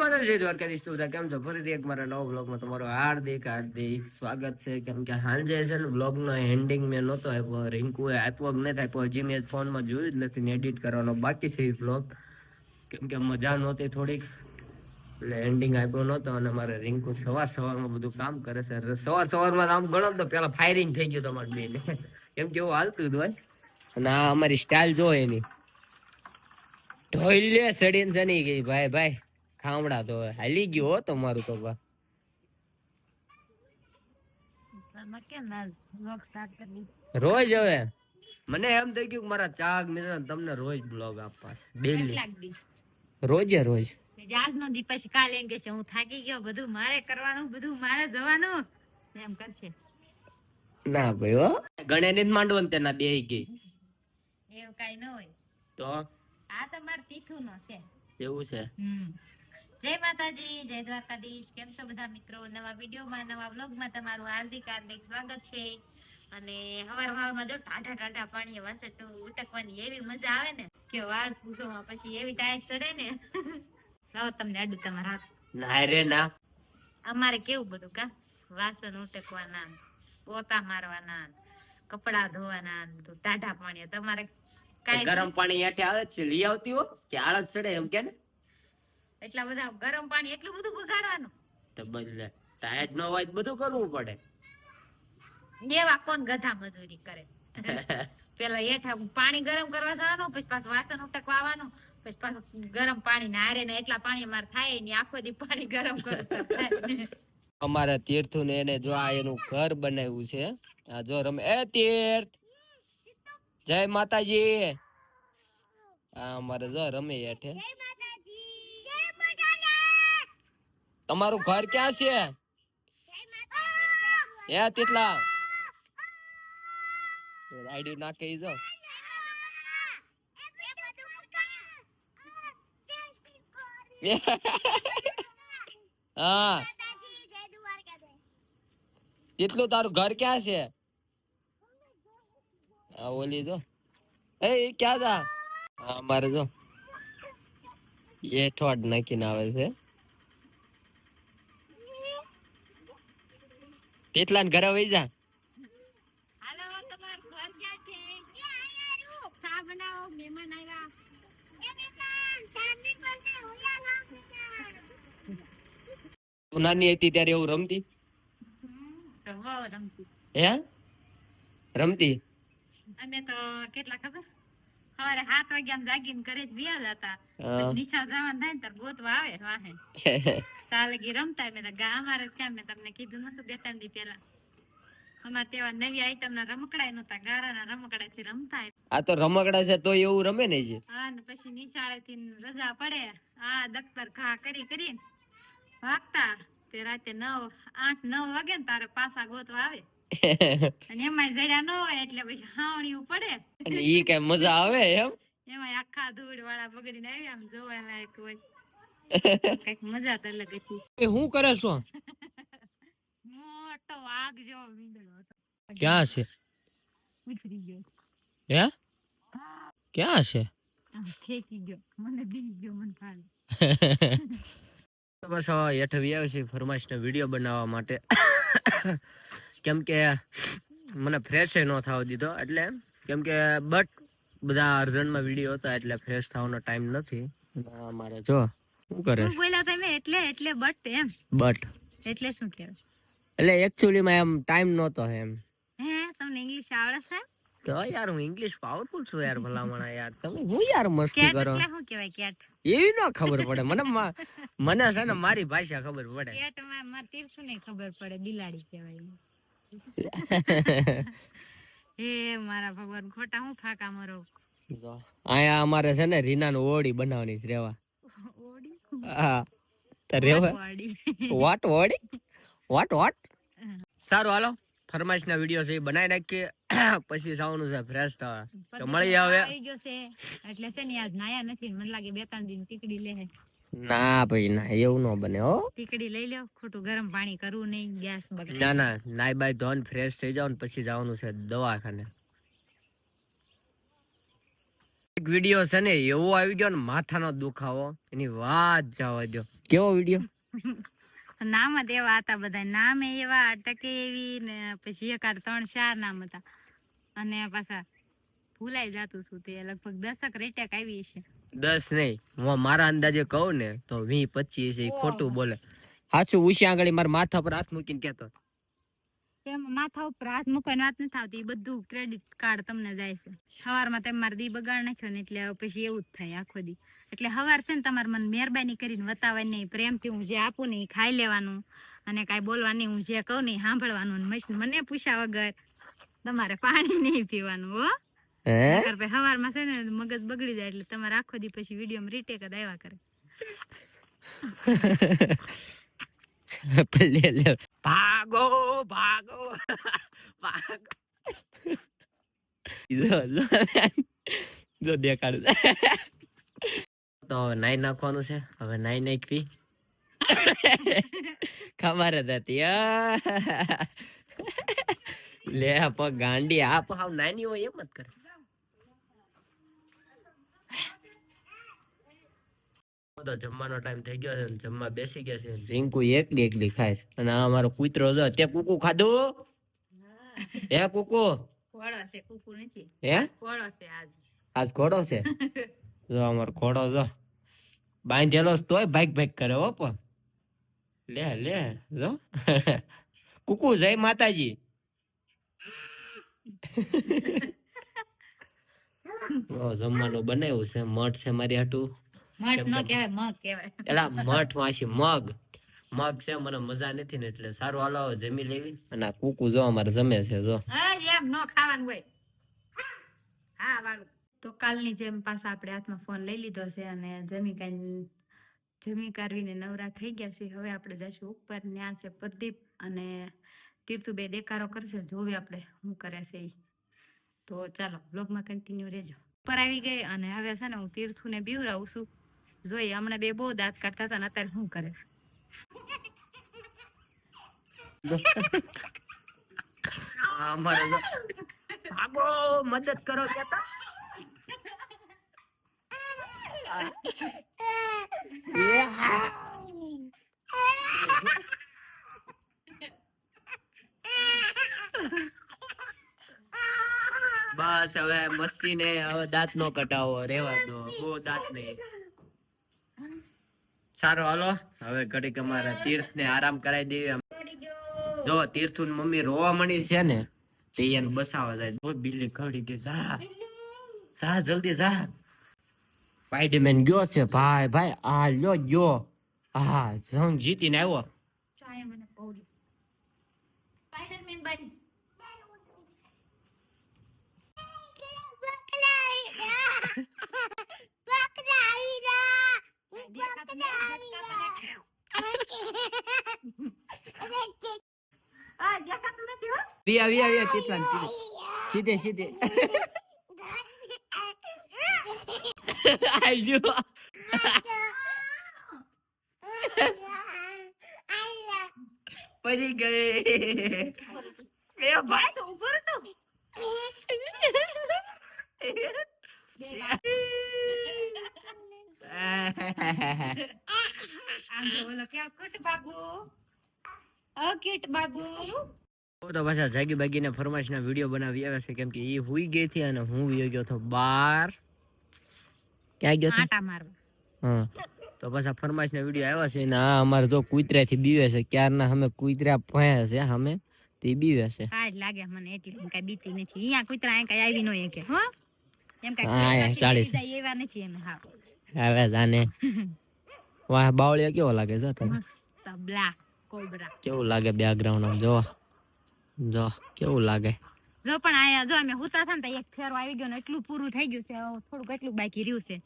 મારા જય દ્વારકાધીશ બધા કેમ છો? ફરીથી એક મારા નવા બ્લોગમાં તમારું હાર્દિક હાર્દિક સ્વાગત છે. કેમ કે સાંજે છે ને બ્લોગનો હેન્ડિંગ મેં નહોતો આપ્યો, રિંકુએ આપ્યો કે નથી આપ્યો, હજી મેં ફોનમાં જોયું જ નથી એડિટ કરવાનો બાકી છે એ બ્લોગ કેમ કે મજા નહોતી થોડીક. એટલે એન્ડિંગ આપ્યો નહોતો અને મારે રિંકુ સવાર સવારમાં બધું કામ કરે છે. સવાર સવારમાં આમ ગણો તો પેલા ફાયરિંગ થઈ ગયું તમારે બેને. કેમ કે એવું હાલતું હતું હોય. અને આ અમારી સ્ટાઇલ જો એની. ઢોલે સડીને સની ગઈ. ભાઈ ભાઈ. ખામડા તો હાલી ગયો હો તમારું તો બા રોજ હવે. મને એમ થઈ ગયું મારા ચાક મિત્ર તમને રોજ બ્લોગ આપવા ડેલી રોજે રોજ. આજ નો દી પછી કાલે એમ કે છે હું થાકી ગયો બધું મારે કરવાનું બધું મારે જવાનું. એમ કરશે. ના ભાઈ હો. ગણે ને માંડવન તેના બે ગઈ. એવું કઈ ન હોય. તો? આ તમાર મારે નો છે. એવું છે. હમ. જય માતાજી જય દ્વારકાધીશ. કેમ છો બધા મિત્રો? નવા વિડીયોમાં નવા વ્લોગમાં તમારું હાર્દિક હાર્દિક સ્વાગત છે. અને હવાર હવારમાં જો ટાઢા ટાઢા પાણી વાસણ ઉટકવાની એવી મજા આવે ને કે વાઘ પૂછોમાં પછી એવી ટાઈટ ચડે ને. લાવો તમને આડું તમારા હાથ. ના રે ના. અમારે કેવું બધું કા? વાસણ ઉટકવાના પોતા મારવાના કપડા ધોવાના બધું ટાઢા પાણી તમારે કાંઈ ગરમ પાણી હેઠે આવે છે લઈ આવતી હો કે આળસ ચડે એમ કે ને? એટલા બધા ગરમ પાણી એટલું બધું બગાડવાનું. તો બદલે ટાયર નો હોય બધું કરવું પડે. દેવા કોણ ગધા મજૂરી કરે? પેલા હેઠા પાણી ગરમ કરવા જવાનું પછી પાછું વાસણ ઉટકવાનું પછી પાછું ગરમ પાણી નારે ને એટલા પાણી માર થાય ને આખો દી પાણી ગરમ કરું અમારે તીર્થુ અમારા તીર્થ ને એને જો આ એનું ઘર બનાવ્યું છે. આ જો રમે એ તીર્થ! જય માતાજી! આ અમારે જો રમે હેઠે. તમારું ઘર ક્યાં છે? હે તેટલા આઈડી નાખે જો હા. કેટલું તારું ઘર ક્યાં છે? હા ઓલી જો. એ ક્યાં જા? હા અમારે જો. એ ઠોડ નાખીને આવે છે. તેટલા ને ઘરે વહી જા નાની હતી ત્યારે એવું રમતી? હે? રમતી? અમે તો કેટલા ખબર? સવારે સાત વાગ્યા જાગીને ઘરે જ વ્યા જતા હા. પછી નિશા જવાનું થાય ને ત્યારે ગોતવા આવે વાહે. તાલે ગી રમતા મેં તો ગા અમારે ત્યાં મેં તમને કીધું નતું બે ત્રણ દી પેલા અમારે તેવા નવી આઈટમ ના રમકડા નતા ગારાના રમકડા થી રમતા આ તો રમકડા છે તો એવું રમે ને છે. હા ને પછી નિશાળે થી રજા પડે. આ દફતર ઘા કરી કરી ભાગતા. તે રાતે નવ આઠ નવ વાગે ને તારે પાછા ગોતવા આવે. અને એમાં જડ્યા ન હોય એટલે પછી હાવણીયું પડે. અને ઈ કઈ મજા આવે એમ? એમાં આખા ધૂળ વાળા બગડીને આવ્યા આમ જોવા લાયક હોય. કંઈક મજા તો અલગ હતી. એ હું કરે છો? મોટો વાઘ જેવો હતો. ક્યાં છે? ઉતરી ગયો. હે? ક્યાં છે? ખેકી ગયો. મને બી ગયો મને ફાળ બસ હેઠ આવ્યા છે ફરમાઈશનો વીડિયો બનાવવા માટે. કેમ કે મને ફ્રેશ ન થવા દીધો એટલે કેમ કે બટ બધા અર્જન્ટમાં વીડિયો હતા એટલે ફ્રેશ થવાનો ટાઈમ નથી. મારે જો શું કરે બોલ્યા તમે એટલે એટલે બટ એમ. બટ. એટલે શું કહેવાય? એટલે એકચ્યુઅલીમાં એમ ટાઈમ નહોતો એમ. હે તમને ઇંગ્લિશ આવડે છે? તો યાર હું ઇંગ્લિશ પાવરફુલ છું યાર ભલામણા યાર. તમે હું યાર મસ્તી કરો? એટલે શું કહેવાય કેટ એવી ન ખબર પડે. મને મને છે ને મારી ભાષા ખબર પડે. કેટમાં મારે તીરસું ને ખબર પડે બિલાડી કહેવાય. એ મારા ભગવાન ખોટા હું ફાકા મરો? આયા અહીંયા અમારે છે ને રીના ઓળી બનાવવાની છે રેવા. હા. તો વોટ વોડી વોટ વોટ સારું હાલો. ફરમાઈશ ના વીડિયો છે બનાવી નાખીએ. પછી જવાનું છે ફ્રેશ થવા. તો મળી આવે છે. એટલે છે ને આજ નાયા નથી. મને લાગે બે ત્રણ દિન ટીકડી લે ના ભાઈ ના એવું ન બને હો. ટીકડી લઈ લ્યો. ખોટું ગરમ પાણી કરવું નહીં. ગેસ બગડે. ના ના નાઈ બાય ધોન ફ્રેશ થઈ જાવ ને પછી જવાનું છે દવાખાને. એક વીડિયો છે ને એવો આવી ગયો ને માથાનો દુખાવો. એની વાત જવા દો કેવો વીડિયો નામ જ એવા હતા બધા. નામ એવા અટકે એવી ને પછી એક આડ ત્રણ ચાર નામ હતા. અને પાછા ભૂલાઈ જતું હતું તે. લગભગ દસક રેટેક આવી છે. દસ નહીં. હું મારા અંદાજે કહું ને તો વી પચીસ એ ખોટું બોલે. સાચું ઉશી આગળ મારા માથા પર હાથ મૂકીને કેતો તેમાં માથા ઉપર હાથ મૂકવાની વાત નથી આવતી. બધું ક્રેડિટ કાર્ડ તમને જાય છે. સવારમાં તમે મારા દી બગાડ નાખ્યો ને એટલે પછી એવું જ થાય આખો દી. એટલે હવાર છે ને તમારે મને મહેરબાની કરીને વતાવવાની નહીં પ્રેમથી હું જે આપું ને એ ખાઈ લેવાનું. અને કાંઈ બોલવાની હું જે કહું ને સાંભળવાનું મને પૂછ્યા વગર તમારે પાણી નહીં પીવાનું હો. ભાઈ સવારમાં છે ને મગજ બગડી જાય એટલે તમારે આખો દી પછી વીડિયો રીટેક જ આવ્યા કરે. લે લે. ભાગો ભાગો ભાગો જો દેખાડ. તો નાઈ નાખવાનું છે. હવે નાઈ નાખવી. ખબર જ હતી આ. લે પગ ગાંડી આપ હાવ નાની હોય, એમ જ કરે. તો જમવાનો ટાઈમ થઈ ગયો છે ને જમવા બેસી ગયા છે. રિંકુ એકલી એકલી ખાય છે. અને આ અમારો કૂતરો છે. તે કુકુ ખાધું? હે કુકુ? ઘોડો છે. કુકુ નથી. હે? ઘોડો છે આજ. આજ ઘોડો છે? જો અમારો ઘોડો જો. બાંધેલો તોય ભાઈક ભાઈક કરે હો પણ. લે લે જો. કુકુ જય માતાજી. ઓ, જમવાનું બનાવ્યું છે. મઠ છે મારી હાટું. મઠ ન કહેવાય મગ કહેવાય. એલા મઠ વાંચી મગ. મગ છે મને મજા નથી ને એટલે સારું હાલો જમી લેવી. અને આ કુકુ જો અમારે જમે છે જો. હા એમ ન ખાવાનું હોય. હા વાળું. તો કાલની જેમ પાછા આપણે હાથમાં ફોન લઈ લીધો છે અને જમી કાંઈ જમી કાઢવીને નવરા થઈ ગયા છે. હવે આપણે જઈશું ઉપર ત્યાં છે પ્રદીપ અને તીર્થુ બે દેકારો કરશે જોવે આપણે શું કરે છે એ તો ચાલો બ્લોગમાં કન્ટિન્યુ રહેજો. ઉપર આવી ગઈ અને હવે છે ને હું તીર્થુને બીવરાવું છું. જોઈ, હમણાં બે બહુ દાંત કાઢતા હતા અત્યારે શું કરે મદદ કરો કેતા. બસ, હવે મસ્તી ને હવે દાંત નો કટાવો રેવા દો, બહુ દાંત નહીં. સારું હાલો. હવે ઘડીક અમારા તીર્થ ને આરામ કરાવી દેવી જો તીર્થુ ની મમ્મી રોવા મળી છે ને તે એને બસાવા જાય. બહુ બિલ્લી ઘડી ગઈ. જા. જા જલ્દી જા. સ્પાઈડરમેન ગયો છે. ભાઈ ભાઈ આ લ્યો ગયો. હા જંગ જીતીને આવ્યો. સ્પાઈડરમેન બન. આ દેખાતું નથી હો વી આવી આવી કેટલા સીધે સીધે આ લ્યો પડી ગઈ એ ભાઈ તો ઊભો રહો તો આમ જો ઓલો ક્યાં કુટ બાબુ ઓ ક્યુટ બાબુ હું તો પાછા જાગી બાગીને ફરમાઈશના વીડિયો બનાવી આવે છે કેમ કે ઈ હુઈ ગઈ હતી અને હું વયો ગયો હતો બાર. ક્યાં ગયો હતો? આટા મારવા. હા તો પાછા ફરમાઈશના વીડિયો આવ્યા છે ને આ અમારે જો કૂતરાથી બીવે છે ક્યારના અમે કૂતરા ભયા છે અમે તે બીવે છે. કાજ લાગે મને એટલી એમ કાંઈ બીતી નથી. અહીંયા કૂતરા અહીં કાંઈ આવી નો કે હો? એમ કાંઈ હા, કૂતરા અહીંયા ચાલીસ. જાય એવા નથી એમ હા. હવે જાને વાહ બાવળિયા કેવો લાગે છે તને? મસ્ત બ્લેક કોબરા. કેવું લાગે બેકગ્રાઉન્ડ આમ? જો જો કેવું લાગે? જો પણ આયા જો અમે હુતા હતા ને એક ફેરો આવી ગયો ને એટલું પૂરું થઈ ગયું છે. થોડુંક એટલું બાકી રહ્યું છે.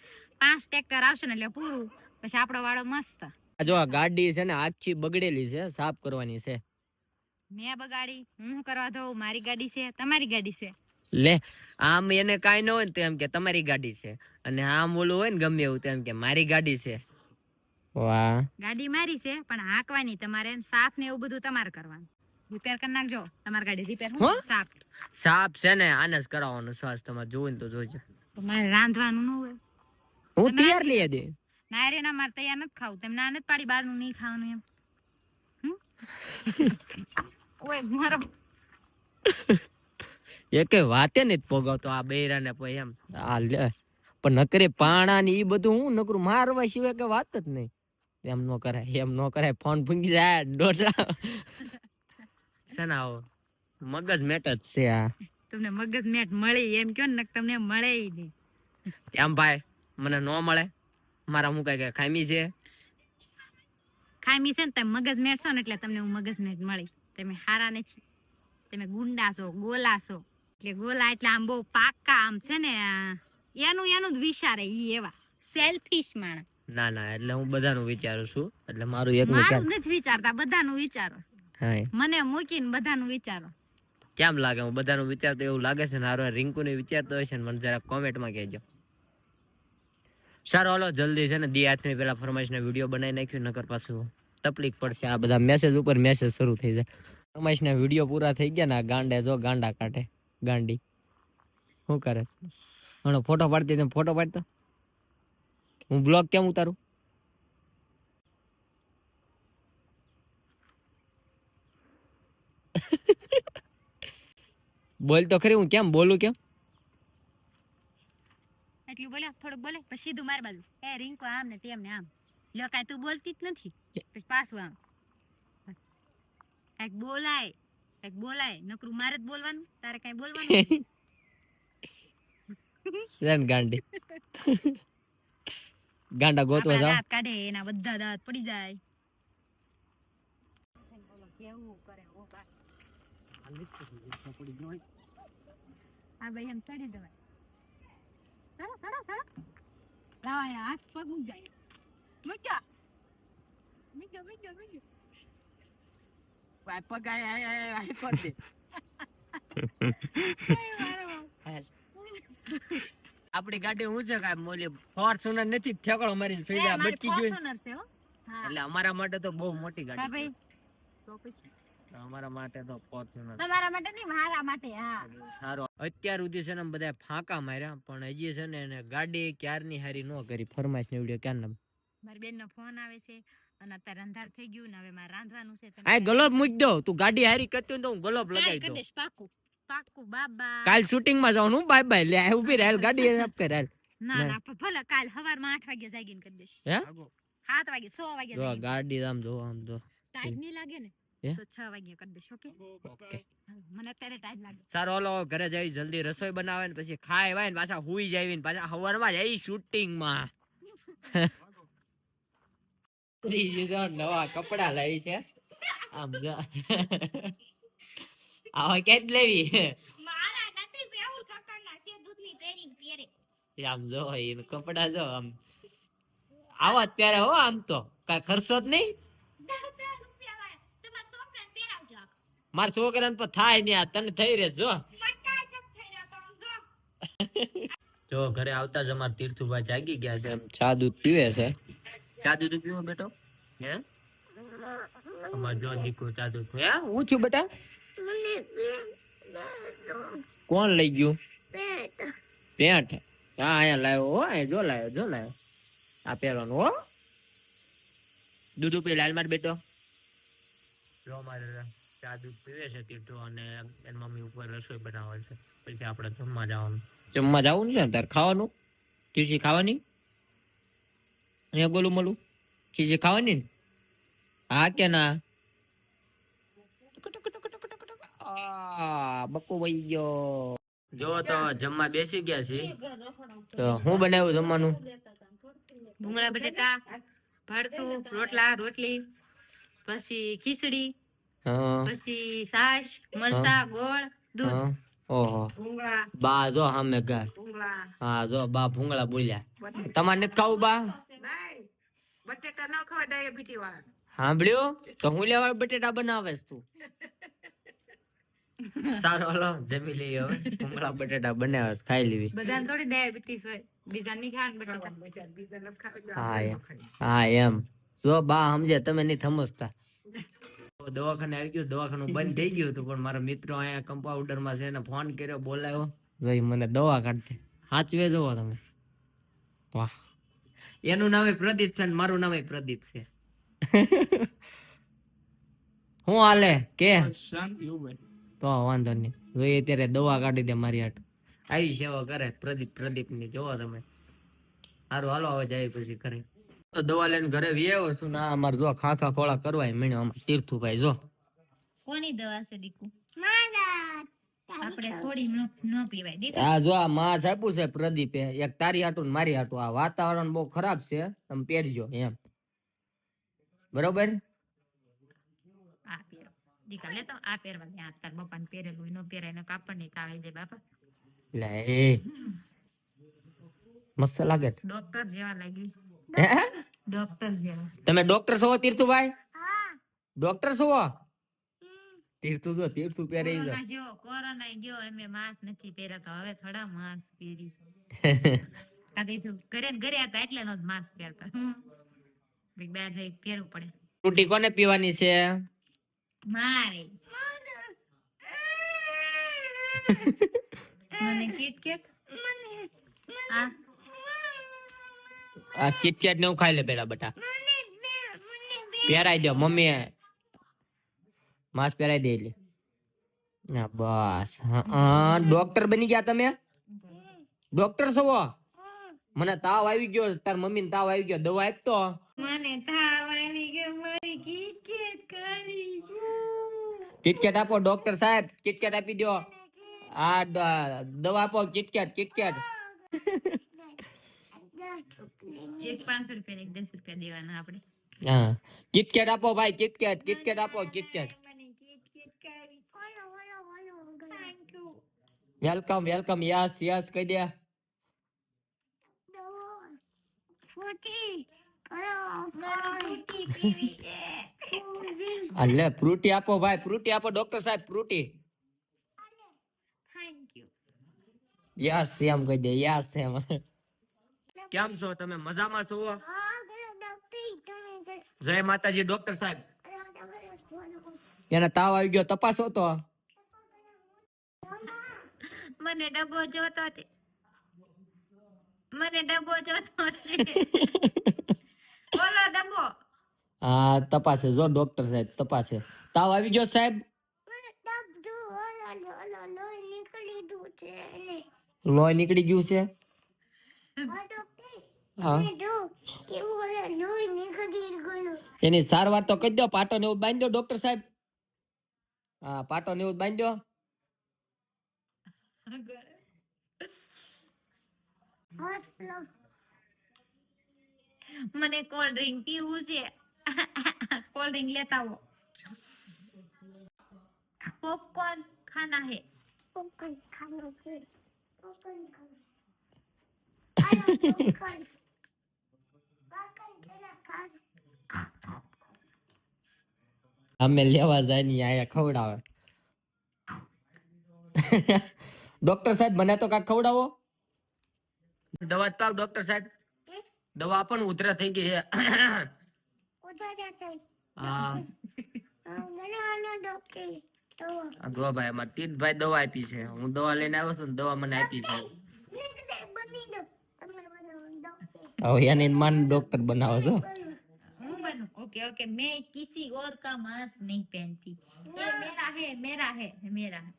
પાંચ ટ્રેક્ટર આવશે ને એટલે પૂરું. પછી આપણો વાળો મસ્ત. જો ગાડી છે ને આખી બગડેલી છે સાફ કરવાની છે. મેં બગાડી હું કરવા દઉં? મારી ગાડી છે તમારી ગાડી છે? લે આમ એને કાંઈ ન હોય ને તો એમ કે તમારી ગાડી છે. અને આમ ઓલું હોય ને ગમે એવું તો એમ કે મારી ગાડી છે. વાહ. ગાડી મારી છે પણ હાંકવાની તમારે સાફ ને એવું બધું તમારે કરવાનું. રિપેર કરી નાખજો. તમારી ગાડી રિપેર હું? સાફ. સાફ છે ને આને જ કરાવવાનું શ્વાસ તમારે જોવું ને તો જોજો મારે રાંધવાનું ન હોય. હું તૈયાર લઈ દે ના રે ના મારે તૈયાર નથી ખાવું. તેમ ના નથી પાડી બહારનું નહીં ખાવાનું એમ. ઓય મારો એકે વાતે ને પોગાવતો આ બૈરા ને પછી એમ. આ લે. પણ નકરે પાણા ને એ બધું હું નકરું મારવા સિવાય કે વાત જ નહીં. એમ નો કરાય એમ નો કરાય. ફોન ફૂંકી જાય દોઢલા છે મગજ મેટ જ છે આ. તમને મગજ મેટ મળી એમ કયો ને તમને મળે નહીં. એમ ભાઈ મને નો મળે. મારા હું કઈ કઈ ખામી છે? ખામી છે ને તમે મગજ મેટ છો ને એટલે તમને હું મગજ મેટ મળી. તમે હારા નથી. તમે ગુંડા છો ગોલા છો એટલે ગોલા એટલે આમ બહુ પાક્કા આમ છે ને એનું એનું જ વિચારે ઈ એવા. સેલ્ફિશ માણસ. ના ના એટલે હું બધાનું વિચારું છું. એટલે મારું એક મારું નથી વિચારતા બધાનું વિચારો. મને મૂકીને બધાનું વિચારો. કેમ લાગે? હું બધાનું વિચારતો એવું લાગે છે ને? હારો રિંકુ ને વિચારતો હોય છે ને મને જરા કોમેન્ટમાં કહેજો. સારો હાલો જલ્દી છે ને દી હાથની પેલા ફરમાઈશના વીડિયો બનાવી નાખ્યું નકર પાછું તકલીફ પડશે. આ બધા મેસેજ ઉપર મેસેજ શરૂ થઈ જાય. ફરમાઈશના વીડિયો પૂરા થઈ ગયા ને ગાંડે જો ગાંડા કાઢે, ગાંડી. શું કરે હણો ફોટો પાડતી તમે ફોટો પાડતો? હું બ્લોગ કેમ ઉતારું? બોલ તો ખરી, હું કેમ બોલું કેમ? એટલું બોલ્યા થોડું બોલે, પછી સીધું મારી બાજુ. એ રિંકો આમ ને તેમ ને આમ. લો કાંઈ તું બોલતી જ નથી. પછી પાછું આમ. કાંઈક બોલાય કંઈક બોલાય. નકરું મારે જ બોલવાનું તારે કઈ બોલવાનું? નથી. ગાંડી. ગાંડા ગોતવા જાવ દાંત કાઢે એના બધા દાંત પડી જાય. કેવું કરે ઓ બા. હા ભાઈ એમ ચડી જવાય. ચડો ચડો ચડો. લાવો અહીંયા હાથ પગ મૂક જાય મૂક્યો. મૂક્યો મૂક્યો મૂક્યો. આપડી ગાડી હું છે કાય મોલી ફોર્ચ્યુનર નથી ઠેકડો મારી ફોર્ચ્યુનર છે હો. હા. એટલે અમારા માટે તો બહુ મોટી ગાડી ભાઈ. તો પછી અમારા માટે તો ફોર્ચ્યુનર તમારા માટે નહીં મારા માટે હા. સારો. અત્યાર સુધી છે ને બધા ફાંકા માર્યા પણ હજી છે ને એને ગાડી ક્યારની હારી ન કરી ફરમાઈશ ને વીડિયો ક્યાં નામ મારી બેન નો ફોન આવે છે. અને અત્યારે અંધાર થઈ ગયું ને હવે મારે રાંધવાનું છે આ ગલોબ મૂકી દો. તું ગાડી હારી કરતી હોય તો હું ગલોબ લગાવી દઉં. પાકું. પાકું બાબા. કાલ શૂટિંગમાં જવાનું બાય બાય. લે આ ઊભી રહે ગાડી સાફ કર હાલ. ના ના. ભલે કાલ સવારમાં આઠ વાગે જાગીને કરી દઈશ. હે? સાત વાગે સો વાગે જો ગાડી આમ જો આમ જો. ટાઈમ નહીં લાગે ને તો છ વાગે કરી દઈશ ઓકે? ઓકે. મને અત્યારે ટાઈમ લાગે. સારો હાલો ઘરે જઈ જલ્દી રસોઈ બનાવે ને પછી ખાય વાય ને પાછા હુઈ જાય ને પાછા હવારમાં જઈ શૂટિંગમાં ત્રીજી તો નવા કપડા લાવી છે. આમ જો. આવા ક્યાં લેવી? આમ જો એ કપડા જો આમ. આવા જ ત્યારે હો આમ તો. કઈ ખર્ચો જ નહીં? મારા છોકરાને તો થાય નહીં આ. તને થઈ રહે જો. જ ઘરે આવતા જ અમારા તીર્થુભાઈ જાગી ગયા છે. એમ ચા દૂધ પીવે છે. ચા દૂધ પીવો બેટો? હે? અમાર જો દીકરો ચા દૂધ હે? હું છું બેટા? કોણ લઈ ગયું? પેન્ટ હા અહીંયા લાવ્યો હો અહીંયા જો લાવ્યો જો લાવ્યો આ પહેરવાનું હો. દૂધ પી લાલ માર બેટો. જો મારે ચા દૂધ પીવે છે તીર્થો અને એની મમ્મી ઉપર રસોઈ બનાવે છે. પછી આપણે જમવા જવાનું. જમવા જવું છે? ને તારે ખાવાનું? ખીચડી ખાવાની? અહીંયા ગોલું મળું? ખીચડી ખાવાની ને? હા કે ના? આ, વહી ગયો. જો તો જમવા બેસી ગયા છે. તો હું બનાવ્યું જમવાનું? ભૂંગળા બટેટા ભરતું રોટલા રોટલી પછી ખીચડી પછી સાસ મરસા ગોળ દૂધ. હા. ઓહો. બા જો હામે ગા હા જો બા ભૂંગળા બોલ્યા. તમારે નથી ખાવું બા? બટેટા ન ખવાય ડાયાબિટી વાળા સાંભળ્યો તો હું લેવા બટેટા બનાવેસ તું. સારો હાલો જમી લઈએ હવે. ભૂંગળા બટેટા બનાવેસ ખાઈ લેવી. બધાને થોડી ડાયાબિટીસ હોય. બીજા ની ખાન બટેટા. બીજા નથી ખાવા હા એમ. હા એમ. જો બા સમજે તમે નહીં સમજતા. દવાખાને આવી ગયું દવાખાનું બંધ થઈ ગયું હતું પણ મારા મિત્રો અહીંયા કમ્પાઉન્ડરમાં છે એને ફોન કર્યો બોલાવ્યો જોઈ મને દવા કાઢતે સાચવે જોવો તમે. વાહ. એનું નામ પ્રદીપ છે મારું નામ પ્રદીપ છે. હું હાલે? કે? તો વાંધો નહીં. જોઈએ ત્યારે દવા કાઢી દે મારી હાટ. આવી સેવા કરે પ્રદીપ પ્રદીપની જોવો તમે. સારું હાલો હવે જાય પછી કરે તો દવા લઈને ઘરે વ્યાયો છું ના અમારે જો ખાખા ખોળા કરવાય મીણ્યો આમાં તીર્થુભાઈ જો. કોની દવા છે દીકુ? આપણે થોડી ન ન પીવાય. આ જો આ માસ આપ્યું છે પ્રદીપે એક તારી હાટું મારી હાટું. આ વાતાવરણ બહુ ખરાબ છે. તમે પહેરજો એમ. બરોબર? આ લે તો આ પહેરવા દે. આ તાર બપાને પહેરેલું ન પહેરાય ને કાપડ નહીં તાળી દે બાપા. લે મસ્ત લાગે ડોક્ટર જેવા લાગી ડોક્ટર જેવા. તમે ડોક્ટર છો તીર્થુભાઈ? ડોક્ટર છો? તીર્થુ જો તીર્થુ પહેરે ઈ જો. કોરોના ગયો એમે માસ્ક નથી પહેર્યા તો હવે થોડા માસ્ક પહેરી કાદી તો ઘરે ઘરે હતા એટલે નો માસ્ક પહેરતા. બિગ બેર જઈ પહેરવું પડે. ફ્રૂટી કોને પીવાની છે? મારે. મને કીટ કેટ આ? આ કિટકેટ ને ખાઈ લે પેલા બટા. પહેરાઈ દો મમ્મી માસ પહેરાવી દે એટલે. ના બસ. હા ડોક્ટર બની ગયા તમે? ડોક્ટર છો? મને તાવ આવી ગયો તાર મમ્મી તાવ આવી ગયો. દવા આપતો? મને તાવ આવી ગયો. મારી કિટકેટ કરી કિટકેટ આપો ડોક્ટર સાહેબ. કિટકેટ આપી દો આ દવા આપો કિટકેટ કિટકેટ. એક પાંચસો રૂપિયા એક દસ રૂપિયા દેવાના આપણે. હા. કિટકેટ આપો ભાઈ કિટકેટ કિટકેટ આપો કિટકેટ મને કીટ કેટ કરી thank you welcome welcome yes yes કહી દે. આ લે ફ્રૂટી આપો ભાઈ ફ્રૂટી આપો ડોક્ટર સાહેબ ફ્રૂટી. થેન્ક યુ યસ એમ કહી દે યસ એમ. કેમ છો તમે? મજામાં છો? જય માતાજી ડોક્ટર સાહેબ. એને તાવ આવી ગયો. તપાસો તો. મને ડબ્બો જોતો છે. મને ડબ્બો જોતો છે. બોલો ડબ્બો. હા તપાસે જો ડોક્ટર સાહેબ તપાસે. તાવ આવી ગયો સાહેબ? લોહી નીકળી ગયું છે એની. સારવાર તો કરી દો પાટો ને એવું બાંધી દો ડોક્ટર સાહેબ? હા પાટો ને એવું બાંધી દો મને કોલ્ડ ડ્રિંક પીવું છે. કોલ્ડ ડ્રિંક લેતા આવો. પોપકોર્ન ખાના હે. અમે લેવા જાય ને આયા ખવડાવે. ડોક્ટર સાહેબ મને તો કાંઈક ખવડાવો દવા જ પાવ ડોક્ટર સાહેબ દવા આપો ને ઉધરા થઈ ગઈ છે હા આ જો ભાઈ અમારે તીર્થભાઈ દવા આપી છે હું દવા લઈને આવ્યો છું ને દવા મને આપી છે હવે એને માન ડોક્ટર બનાવો છો હું बनूं ओके ओके मैं किसी और का मास्क नहीं पहनती ये मेरा है मेरा है मेरा है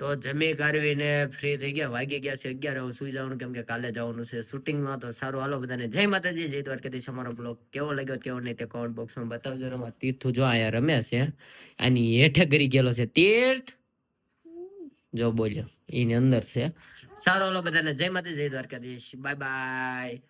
તો જમી કરવીને ફ્રી થઈ ગયા, વાગી ગયા છે અગિયાર હું સુઈ જવાનું કેમ કે કાલે જવાનું છે શૂટિંગમાં તો સારું, હાલો બધાને. જય માતાજી, જય દ્વારકાધીશ. અમારો બ્લોગ કેવો લાગ્યો કેવો નહીં તે કોમેન્ટ બોક્સમાં બતાવજો ને. તીર્થ જો અહીંયા રમે છે, આની હેઠે કરી ગયેલો છે તીર્થ. જો બોલ્યો, એની અંદર છે. સારું, હાલો બધાને. જય માતાજી, જય દ્વારકાધીશ. Bye bye